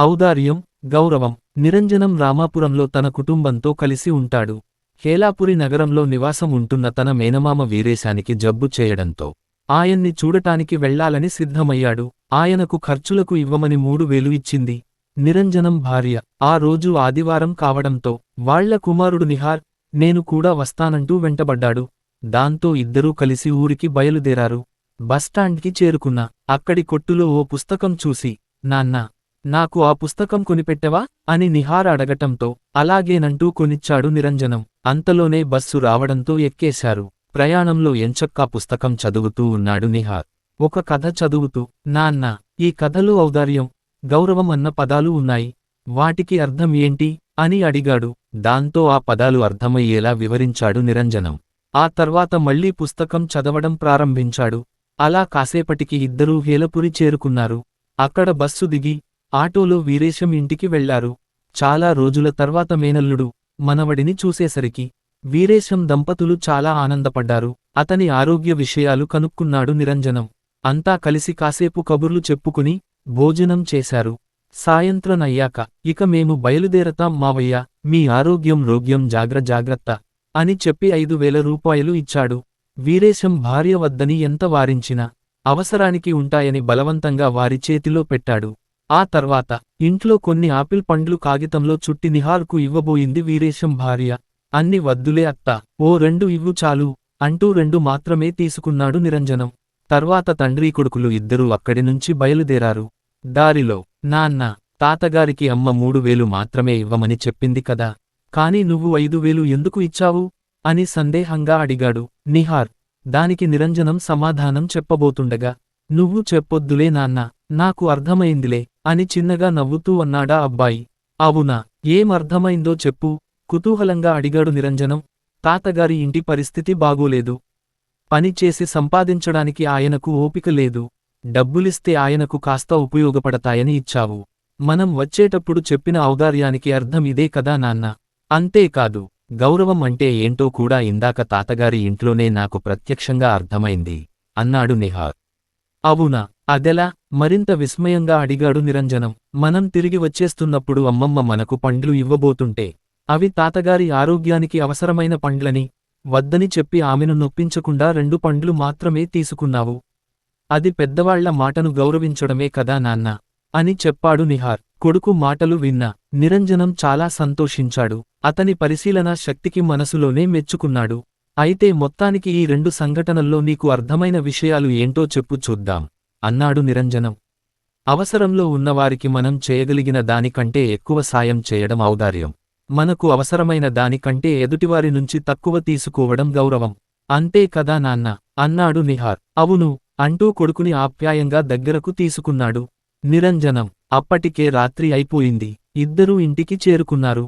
ఔదార్యం గౌరవం. నిరంజనం రామాపురంలో తన కుటుంబంతో కలిసి ఉంటాడు. హేలాపురి నగరంలో నివాసం ఉంటున్న తన మేనమామ వీరేశానికి జబ్బు చేయడంతో ఆయన్ని చూడటానికి వెళ్ళాలని సిద్ధమయ్యాడు. ఆయనకు ఖర్చులకు ఇవ్వమని మూడు వేలు ఇచ్చింది. నిరంజనం భార్య ఆ రోజు ఆదివారం కావడంతో వాళ్ళ కుమారుడు నిహార్ నేను కూడా వస్తానంటూ వెంటబడ్డాడు. దాంతో ఇద్దరూ కలిసి ఊరికి బయలుదేరారు. బస్టాండ్కి చేరుకున్నా. అక్కడి కొట్టులో ఓ పుస్తకం చూసి నాన్నా నాకు ఆ పుస్తకం కొనిపెట్టవా? అని నిహార్ అడగటంతో అలాగేనంటూ కొనిచ్చాడు నిరంజనం. అంతలోనే బస్సు రావడంతో ఎక్కేశారు. ప్రయాణంలో ఎంచక్కా పుస్తకం చదువుతూ ఉన్నాడు నిహార్. ఒక కథ చదువుతూ నాన్న ఈ కథలో ఔదార్యం గౌరవం అన్న పదాలు ఉన్నాయి. వాటికి అర్థం ఏంటి? అని అడిగాడు. దాంతో ఆ పదాలు అర్థమయ్యేలా వివరించాడు నిరంజనం. ఆ తర్వాత మళ్ళీ పుస్తకం చదవడం ప్రారంభించాడు. అలా కాసేపటికి ఇద్దరూ హేలపురి చేరుకున్నారు. అక్కడ బస్సు దిగి ఆటోలో వీరేశం ఇంటికి వెళ్ళారు. చాలా రోజుల తర్వాత మేనల్లుడు మనవడిని చూసేసరికి వీరేశం దంపతులు చాలా ఆనందపడ్డారు. అతని ఆరోగ్య విషయాలు కనుక్కున్నాడు నిరంజనం. అంతా కలిసి కాసేపు కబుర్లు చెప్పుకుని భోజనం చేశారు. సాయంత్రనయ్యాక ఇక మేము బయలుదేరతాం మావయ్య మీ ఆరోగ్యం రోగ్యం జాగ్ర జాగ్రత్త అని చెప్పి ఐదు వేల రూపాయలు ఇచ్చాడు. వీరేశం భార్య వద్దని ఎంత వారించినా అవసరానికి ఉంటాయని బలవంతంగా వారి చేతిలో పెట్టాడు. ఆ తర్వాత ఇంట్లో కొన్ని ఆపిల్ పండ్లు కాగితంలో చుట్టి నిహార్కు ఇవ్వబోయింది వీరేశం భార్య. అన్ని వద్దులే అత్త. ఓ రెండు ఇవ్వు చాలు అంటూ రెండు మాత్రమే తీసుకున్నాడు నిరంజనం. తర్వాత తండ్రి కొడుకులు ఇద్దరూ అక్కడి నుంచి బయలుదేరారు. దారిలో నాన్న తాతగారికి అమ్మ మూడు వేలు మాత్రమే ఇవ్వమని చెప్పింది కదా. కాని నువ్వు ఐదు వేలు ఎందుకు ఇచ్చావు? అని సందేహంగా అడిగాడు నిహార్. దానికి నిరంజనం సమాధానం చెప్పబోతుండగా నువ్వు చెప్పొద్దులే నాన్నా. నాకు అర్థమైందిలే అని చిన్నగా నవ్వుతూ అన్నాడా అబ్బాయి. అవునా ఏం అర్థమైందో చెప్పు కుతూహలంగా అడిగాడు నిరంజనం. తాతగారి ఇంటి పరిస్థితి బాగోలేదు. పనిచేసి సంపాదించడానికి ఆయనకు ఓపిక లేదు. డబ్బులిస్తే ఆయనకు కాస్త ఉపయోగపడతాయని ఇచ్చావు. మనం వచ్చేటప్పుడు చెప్పిన ఔదార్యానికి అర్థం ఇదే కదా నాన్న. అంతేకాదు గౌరవం అంటే ఏంటో కూడా ఇందాక తాతగారి ఇంట్లోనే నాకు ప్రత్యక్షంగా అర్థమైంది అన్నాడు నిహార్. అవునా? అదెలా? మరింత విస్మయంగా అడిగాడు నిరంజనం. మనం తిరిగి వచ్చేస్తున్నప్పుడు అమ్మమ్మ మనకు పండ్లు ఇవ్వబోతుంటే అవి తాతగారి ఆరోగ్యానికి అవసరమైన పండ్లని వద్దని చెప్పి ఆమెను నొప్పించకుండా రెండు పండ్లు మాత్రమే తీసుకున్నావు. అది పెద్దవాళ్ళ మాటను గౌరవించడమే కదా నాన్న? అని చెప్పాడు నిహార్. కొడుకు మాటలు విన్నా నిరంజనం చాలా సంతోషించాడు. అతని పరిశీలనా శక్తికి మనసులోనే మెచ్చుకున్నాడు. అయితే మొత్తానికి ఈ రెండు సంఘటనల్లో నీకు అర్థమైన విషయాలు ఏంటో చెప్పు చూద్దాం అన్నాడు నిరంజనం. అవసరంలో ఉన్నవారికి మనం చేయగలిగిన దానికంటే ఎక్కువ సాయం చేయడం ఔదార్యం. మనకు అవసరమైన దానికంటే ఎదుటివారి నుంచి తక్కువ తీసుకోవడం గౌరవం. అంతే కదా నాన్న అన్నాడు నిహార్. అవును అంటూ కొడుకుని ఆప్యాయంగా దగ్గరకు తీసుకున్నాడు. నిరంజనం అప్పటికే రాత్రి అయిపోయింది. ఇద్దరూ ఇంటికి చేరుకున్నారు.